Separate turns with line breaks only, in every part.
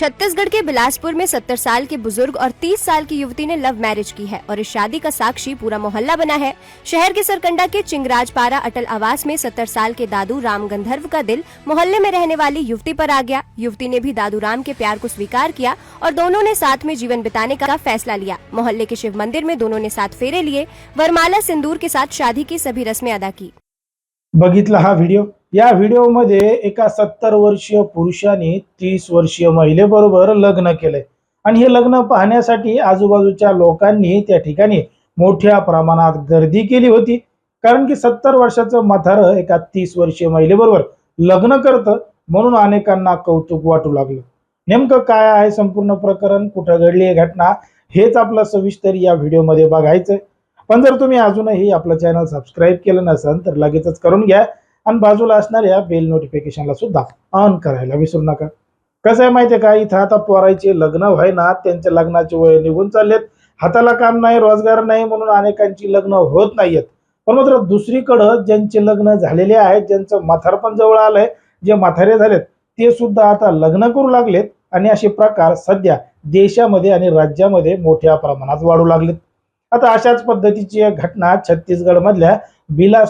छत्तीसगढ़ के बिलासपुर में 70 साल के बुज़ुर्ग और 30 साल की युवती ने लव मैरिज की है और इस शादी का साक्षी पूरा मोहल्ला बना है। शहर के सरकंडा के चिंगराजपारा अटल आवास में 70 साल के दादू राम गंधर्व का दिल मोहल्ले में रहने वाली युवती पर आ गया। युवती ने भी दादू राम के प्यार को स्वीकार किया और दोनों ने साथ में जीवन बिताने का फैसला लिया। मोहल्ले के शिव मंदिर में दोनों ने साथ फेरे लिए। वरमाला सिंदूर के साथ शादी की सभी रस्में अदा की।
बघितला हा व्हिडिओ या व्हिडिओमध्ये एका सत्तर वर्षीय पुरुषाने तीस वर्षीय महिलेबरोबर लग्न केलंय. आणि हे लग्न पाहण्यासाठी आजूबाजूच्या लोकांनी त्या ठिकाणी मोठ्या प्रमाणात गर्दी केली होती. कारण की सत्तर वर्षाचं म्हातारं एका तीस वर्षीय महिलेबरोबर लग्न करतं म्हणून अनेकांना कौतुक वाटू लागलं. नेमकं काय आहे संपूर्ण प्रकरण? कुठं घडली आहे घटना? हेच आपलं सविस्तर या व्हिडिओमध्ये बघायचंय. पण जर तुम्ही अजूनही आपलं चॅनल सबस्क्राईब केलं नसेल तर लगेचच करून घ्या. आणि बाजूला असणाऱ्या बेल नोटिफिकेशनला सुद्धा ऑन करायला विसरू नका. कसं आहे माहितीये का? इथं आता पोरायचे लग्न व्हायना त्यांच्या लग्नाचे वय निघून चाललेत. हाताला काम नाही रोजगार नाही म्हणून अनेकांची लग्न होत नाहीयेत. पण मात्र दुसरीकडं ज्यांचे लग्न झालेले आहेत ज्यांचं म्हातारपण जवळ आलंय जे म्हातारे झालेत ते सुद्धा आता लग्न करू लागलेत आणि असे प्रकार सध्या देशामध्ये आणि राज्यामध्ये मोठ्या प्रमाणात वाढू लागलेत. आता अशाच पद्धतीची एक घटना छत्तीसगड मधल्या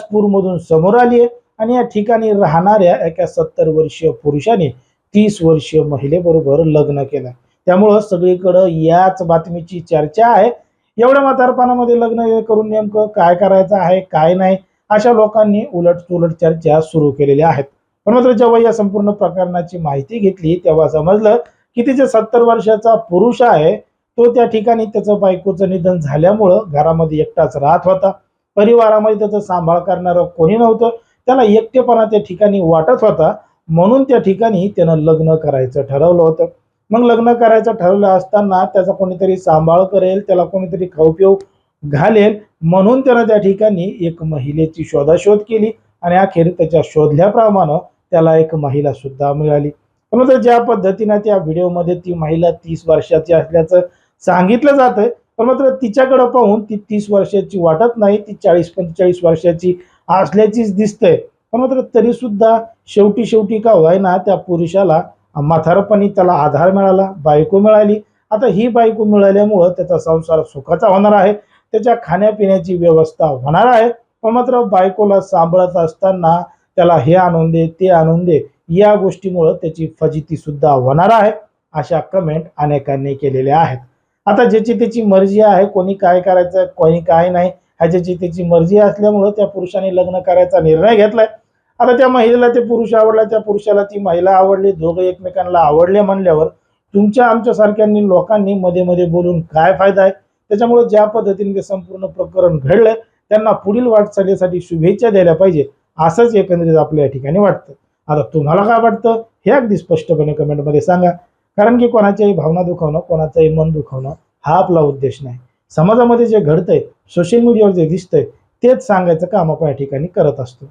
समोर आली आहे. आणि या ठिकाणी राहणाऱ्या एका सत्तर वर्षीय पुरुषाने तीस वर्षीय महिलेबरोबर लग्न केलं. त्यामुळं सगळीकडं याच बातमीची चर्चा आहे. एवढ्या म्हातारपणामध्ये लग्न करून नेमकं काय करायचं आहे काय नाही अशा लोकांनी उलट सुलट चर्चा सुरू केलेल्या आहेत. पण मात्र जेव्हा या संपूर्ण प्रकरणाची माहिती घेतली तेव्हा समजलं की तिचे सत्तर वर्षाचा पुरुष आहे तो त्या ठिकाणी त्याचं बायकोचं निधन झाल्यामुळं घरामध्ये एकटाच राहत होता. परिवारामध्ये त्याचं सांभाळ करणारं कोणी नव्हतं. त्याला एकटेपणा त्या ठिकाणी वाटत होता. म्हणून त्या ठिकाणी त्यानं लग्न करायचं ठरवलं होतं. मग लग्न करायचं ठरवलं असताना त्याचा कोणीतरी सांभाळ करेल त्याला कोणीतरी खाऊ पिऊ घालेल. म्हणून त्यानं त्या ठिकाणी एक महिलेची शोधाशोध केली आणि अखेर त्याच्या शोधल्याप्रमाणे त्याला एक महिला सुद्धा मिळाली. पण मात्र ज्या पद्धतीनं त्या व्हिडिओमध्ये ती महिला तीस वर्षाची असल्याचं सांगितलं जातं पण मात्र तिच्याकडे पाहून ती तीस वर्षाची वाटत नाही. ती चाळीस पंचेचाळीस वर्षाची असल्याचीच दिसतंय. पण मात्र तरी सुद्धा शेवटी शेवटी का व्हायना त्या पुरुषाला म्हातारपणी त्याला आधार मिळाला बायको मिळाली. आता ही बायको मिळाल्यामुळं त्याचा संसार सुखाचा होणार आहे. त्याच्या खाण्यापिण्याची व्यवस्था होणार आहे. पण मात्र बायकोला सांभाळत असताना त्याला हे आणून दे ते आणून दे या गोष्टीमुळं त्याची फजिती सुद्धा होणार आहे अशा कमेंट अनेकांनी केलेल्या आहेत. आता ज्याची त्याची मर्जी आहे कोणी काय करायचं कोणी काय नाही ह्याच्याची त्याची मर्जी असल्यामुळं त्या पुरुषाने लग्न करायचा निर्णय घेतलाय. आता त्या महिलेला ते पुरुष आवडला त्या पुरुषाला ती महिला आवडली दोघं एकमेकांना आवडले म्हणल्यावर तुमच्या आमच्यासारख्यांनी लोकांनी मध्ये मध्ये बोलून काय फायदा आहे? त्याच्यामुळे ज्या पद्धतीने ते संपूर्ण प्रकरण घडलंय त्यांना पुढील वाटचालीसाठी शुभेच्छा द्यायला पाहिजे असंच एकंदरीत आपल्या या ठिकाणी वाटतं. आता तुम्हाला काय वाटतं? हे अगदी स्पष्टपणे कमेंटमध्ये सांगा. कारण की कोणाच्याही भावना दुखावणं कोणाचंही मन दुखावणं हा आपला उद्देश नाही. समाजामध्ये जे घडतंय सोशल मीडियावर जे दिसतंय तेच सांगायचं काम आपण या ठिकाणी करत असतो.